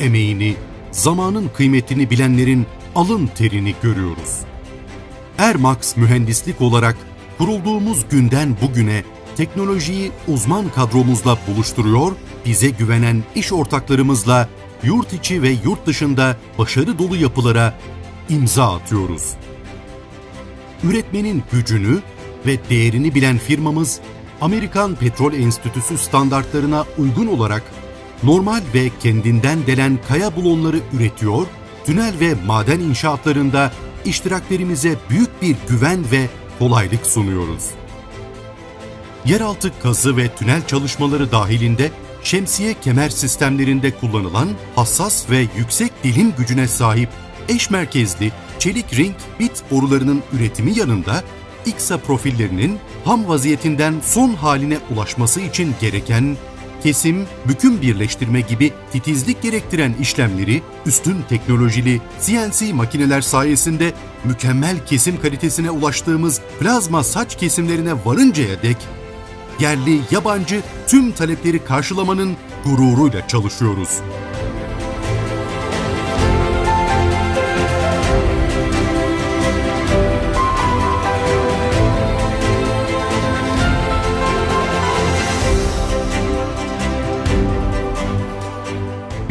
emeğini, zamanın kıymetini bilenlerin alın terini görüyoruz. Ermax Mühendislik olarak kurulduğumuz günden bugüne teknolojiyi uzman kadromuzla buluşturuyor, bize güvenen iş ortaklarımızla yurt içi ve yurt dışında başarı dolu yapılara imza atıyoruz. Üretmenin gücünü ve değerini bilen firmamız Amerikan Petrol Enstitüsü standartlarına uygun olarak normal ve kendinden delen kaya bulonları üretiyor, tünel ve maden inşaatlarında iştiraklerimize büyük bir güven ve kolaylık sunuyoruz. Yeraltı kazı ve tünel çalışmaları dahilinde şemsiye kemer sistemlerinde kullanılan hassas ve yüksek dilim gücüne sahip eş merkezli çelik ring bit borularının üretimi yanında İKSA profillerinin ham vaziyetinden son haline ulaşması için gereken kesim, büküm birleştirme gibi titizlik gerektiren işlemleri üstün teknolojili CNC makineler sayesinde mükemmel kesim kalitesine ulaştığımız plazma saç kesimlerine varıncaya dek yerli, yabancı tüm talepleri karşılamanın gururuyla çalışıyoruz.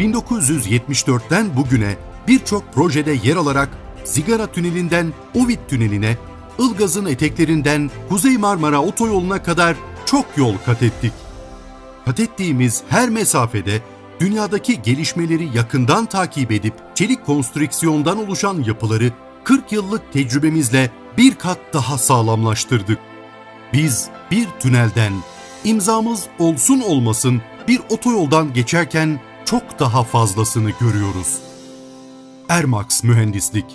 ...1974'ten bugüne birçok projede yer alarak Zigara Tüneli'nden Ovid Tüneli'ne, Ilgaz'ın eteklerinden Kuzey Marmara Otoyolu'na kadar çok yol kat ettik. Kat ettiğimiz her mesafede dünyadaki gelişmeleri yakından takip edip çelik konstrüksiyondan oluşan yapıları 40 yıllık tecrübemizle bir kat daha sağlamlaştırdık. Biz bir tünelden, imzamız olsun olmasın bir otoyoldan geçerken çok daha fazlasını görüyoruz. Ermax Mühendislik